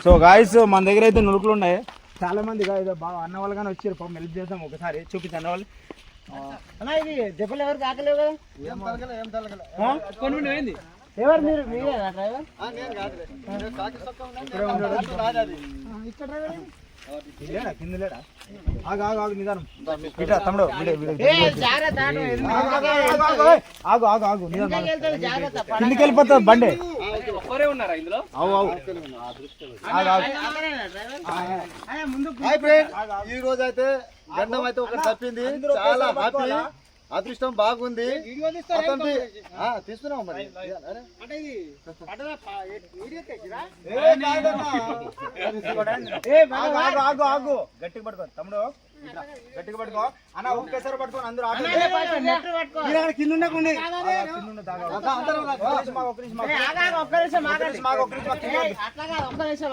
So guys మన దగ్గర అయితే నులుకులు ఉన్నాయి చాలా మంది guys బాగా అన్న వాళ్ళు కానీ వచ్చారు పాపం హెల్ప్ చేద్దాం ఒకసారి చూపించండి అన్న వాళ్ళు అన్న ఇది దెబ్బలు ఎవరు తాకలేవు కదా ఆ? ఎవరు మీరు మీరేనా డ్రైవర్ లేడా కింద లేడా ఆగు ఆగు ఆగు నిదానం తమ్ముడు ఆగు ఆగు ఆగు నిదానం కిందికి వెళ్ళిపోతుంది బండి ఈ రోజు అయితే గండం అయితే ఒకటి తప్పింది. చాలా హ్యాపీ. అదృష్టం బాగుంది. తీస్తున్నాం మరి. ఆగు, ఆగు. గట్టిగా పట్టుకో తమ్ముడు. గట్టిగా పట్టుకో. అన్న ఒకేసారి పట్టుకొని అందరూ కింద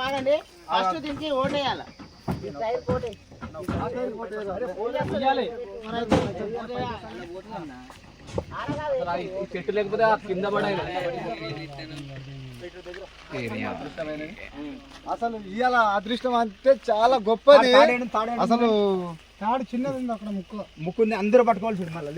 ఆగండి. ఫస్ట్ దీనికి ఓటేయాలి చెట్టు లేకపోతే కింద పడాయి అసలు ఇవాళ అదృష్టం అంటే చాలా గొప్పది. అసలు తాడు చిన్నది ఉంది అక్కడ ముక్కు ముక్కుంది అందరూ పట్టుకోవాలి చూడు మళ్ళీ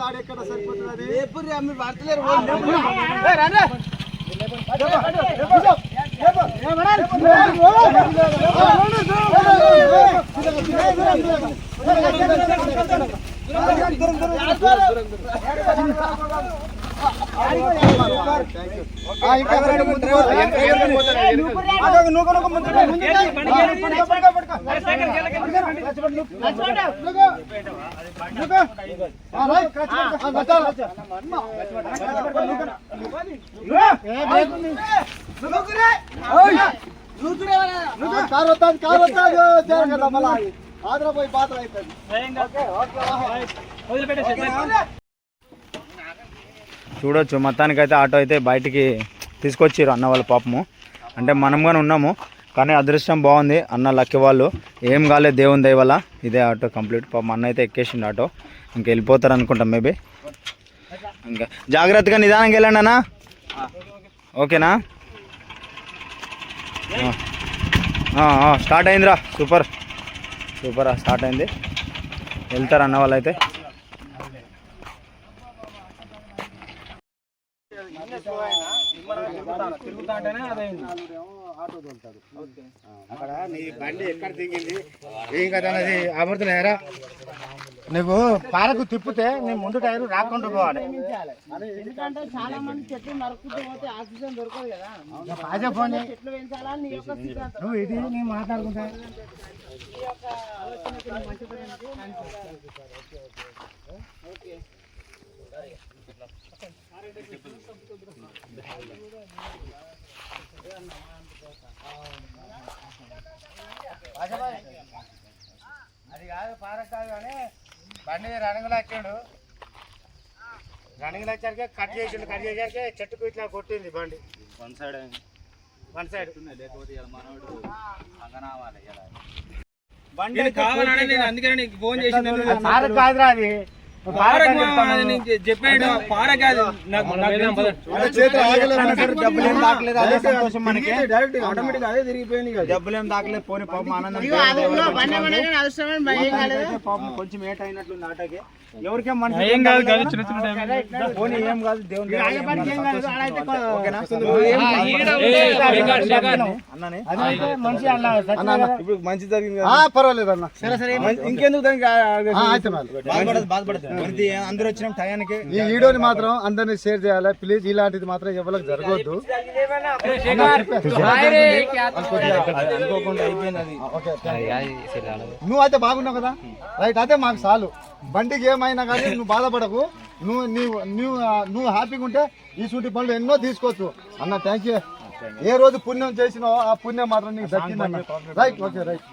జాగ్రత్తగా తీసుకోవాలి లాగి పట్టాలి కారు వస్తుంది కారు వస్తుంది జాగ్రత్త మళ్ళా ఆదర పోయి పాత్ర అవుతుంది చూడొచ్చు. మొత్తానికైతే ఆటో అయితే బయటికి తీసుకొచ్చారు అన్న వాళ్ళ పాపము. అంటే మనం కానీ ఉన్నాము కానీ అదృష్టం బాగుంది అన్న లక్కి వాళ్ళు. ఏం కాలేదు దేవుని దయ వల్ల. ఇదే ఆటో కంప్లీట్. పాపం అన్న అయితే ఎక్కేసిండు ఆటో. ఇంక వెళ్ళిపోతారు అనుకుంటాం మేబీ ఇంకా జాగ్రత్తగా నిదానంగా వెళ్ళండి అన్న. ఓకేనా? స్టార్ట్ అయిందిరా. సూపర్. సూపర్ స్టార్ట్ అయింది. వెళ్తారు అన్న వాళ్ళు అయితే అక్కడ నీ బండి ఎక్కడ దిగింది? ఏం కదా అన్నది? అమృతలేరా నువ్వు పారకు తిప్పితే నీ ముందు టైరు రాకుండా పోవాలి. ఎందుకంటే చాలా మంది చెట్లు నరుకుంటూ పోతే ఆక్సిజన్ దొరకదు కదా. ఫోన్ నువ్వు ఇది నేను మాట్లాడుకుంటా. ఓకే. అది కాదు పారకు కాదు కానీ బండి రణంగులు వచ్చాడు రణంగులు వచ్చాకే కట్ చేసిండు కట్ చేసాకే చెట్టుకు ఇట్లా కొట్టింది బండి. వన్ సైడ్ వన్ సైడ్ బండి కావాలని నేను అందుకని ఫోన్ పారకు కాదురా అది. చెప్పాడు. పార కాదు నాకు డబ్బులు ఏం దాకలేదు? అదే సంతోషం మనకి. ఆటోమేటిక్ అదే తిరిగిపోయింది డబ్బులు ఏం దాకలేదు. పోనీ పాపం ఆనందం కొంచెం ఏట్ అయినట్లుంది ఆటకి. ఎవరికేం ఏం కాదు పోనీ ఏం కాదు దేవుని ఇప్పుడు మంచి జరిగింది పర్వాలేదు అన్న. సరే సరే ఇంకెందుకు దానికి. బాధపడదు అందరూ వచ్చిన టయానికి. ఈ వీడియోని మాత్రం అందరినీ షేర్ చేయాలి. ప్లీజ్ ఇలాంటిది మాత్రం ఎవరికి జరగవద్దు నువ్వు అయితే బాగున్నావు కదా? రైట్ అదే మాకు చాలు. బండికి ఏమైనా కానీ నువ్వు బాధపడకు. నువ్వు నీవు నువ్వు నువ్వు హ్యాపీగా ఉంటే ఈ సూటి పనులు ఎన్నో తీసుకోవచ్చు. అన్న థ్యాంక్ యూ ఏ రోజు పుణ్యం చేసినావో ఆ పుణ్యం మాత్రం నీకు దక్కిందన్న. Right okay right